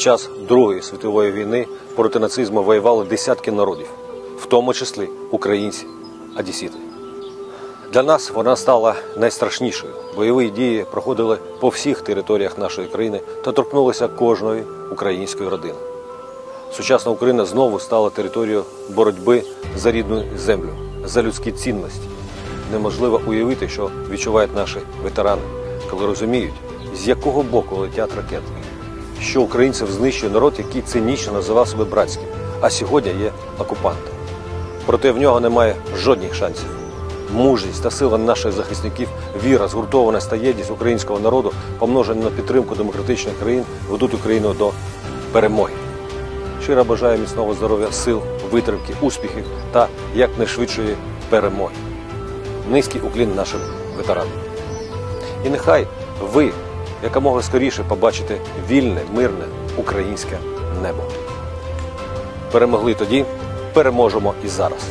час Другої світової війни проти нацизму воювали десятки народів, в тому числі українці, одесіти. Для нас вона стала найстрашнішою. Бойові дії проходили по всіх територіях нашої країни та торкнулися кожної української родини. Сучасна Україна знову стала територією боротьби за рідну землю, за людські цінності. Неможливо уявити, що відчувають наші ветерани, коли розуміють, з якого боку летять ракети, що українців знищує народ, який цинічно називав себе братським, а сьогодні є окупантом. Проте в нього немає жодних шансів. Мужність та сила наших захисників, віра, згуртованість та єдність українського народу, помножені на підтримку демократичних країн, ведуть Україну до перемоги. Щиро бажаю міцного здоров'я, сил, витримки, успіхів та якнайшвидшої перемоги. Низький уклін нашим ветеранам. І нехай ви якомога скоріше побачити вільне, мирне українське небо. Перемогли тоді, переможемо і зараз.